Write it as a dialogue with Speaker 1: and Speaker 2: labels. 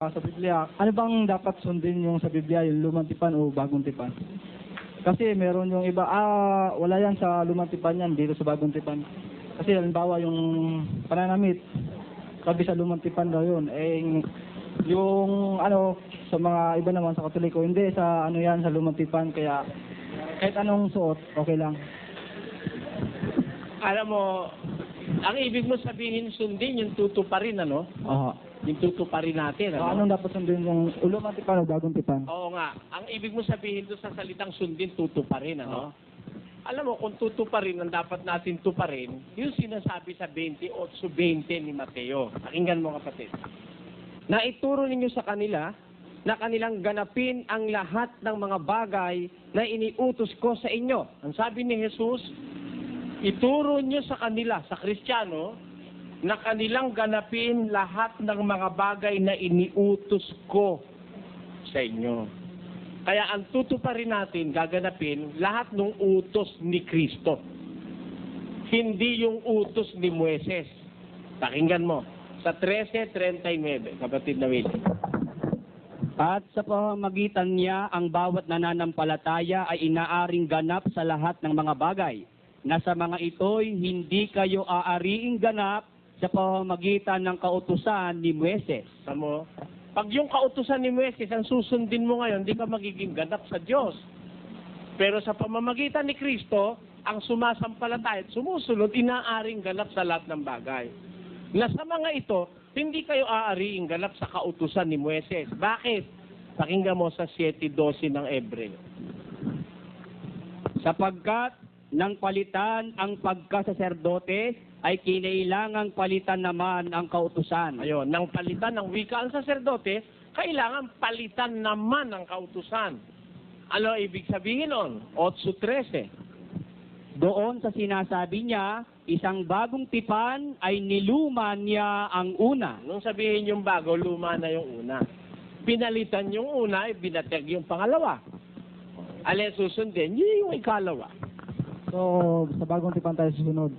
Speaker 1: Ah, sa Biblia, ano bang dapat sundin yung sa Biblia, yung lumang tipan o bagong tipan? Kasi meron yung iba, ah, wala yan sa lumang tipan yan, dito sa bagong tipan. Kasi halimbawa yung pananamit, sabi sa lumang tipan daw yun. Eh, yung ano, sa mga iba naman sa katoliko, hindi sa ano yan, sa lumang tipan. Kaya kahit anong suot, okay lang.
Speaker 2: Alam mo, ang ibig mo sabihin sundin yung tutuparin, ano?
Speaker 1: Aha.
Speaker 2: Yung tutuparin natin,
Speaker 1: So,
Speaker 2: ano?
Speaker 1: anong dapat sundin yung lumang tipan o bagong tipan?
Speaker 2: Oo nga. Ang ibig mo sabihin doon sa salitang sundin, tutuparin, ano? Alam mo, kung tutuparin ang dapat natin tuparin, yung sinasabi sa 28.20 ni Mateo. Pakinggan mo kapatid. Na ituro ninyo sa kanila na kanilang ganapin ang lahat ng mga bagay na iniutos ko sa inyo. Ang sabi ni Jesus, ituro nyo sa kanila, sa Kristiyano, na kanilang ganapin lahat ng mga bagay na iniutos ko sa inyo. Kaya ang tutuparin natin, gaganapin, lahat ng utos ni Kristo. Hindi yung utos ni Moises. Pakinggan mo. Sa 13.39, kapatid na Willie.
Speaker 3: At sa pamamagitan niya, ang bawat nananampalataya ay inaaring ganap sa lahat ng mga bagay, na sa mga ito'y hindi kayo aariing ganap sa pamamagitan ng kautusan ni Moises.
Speaker 2: Tamo? Pag yung kautusan ni Moises, ang susundin mo ngayon, di ka magiging ganap sa Diyos. Pero sa pamamagitan ni Kristo, ang sumasampalataya at sumusunod, inaaring ganap sa lahat ng bagay. Na sa mga ito, hindi kayo aariing ganap sa kautusan ni Moises. Bakit? Pakinggan mo sa 7.12 ng Ebreo.
Speaker 3: Sapagkat nang palitan ang pagkasaserdote, ay kinailangang palitan naman ang kautusan.
Speaker 2: Ayun, nang palitan ng wika ang saserdote, kailangan palitan naman ang kautusan. Ano ibig sabihin nun? 8.13.
Speaker 3: Doon sa sinasabi niya, isang bagong tipan ay niluman niya ang una.
Speaker 2: Nung sabihin yung bago, luma na yung una. Pinalitan yung una, eh, binatag yung pangalawa. Alin susundin, yun yung ikalawa.
Speaker 1: So, sa bagong tipan tayo susunod.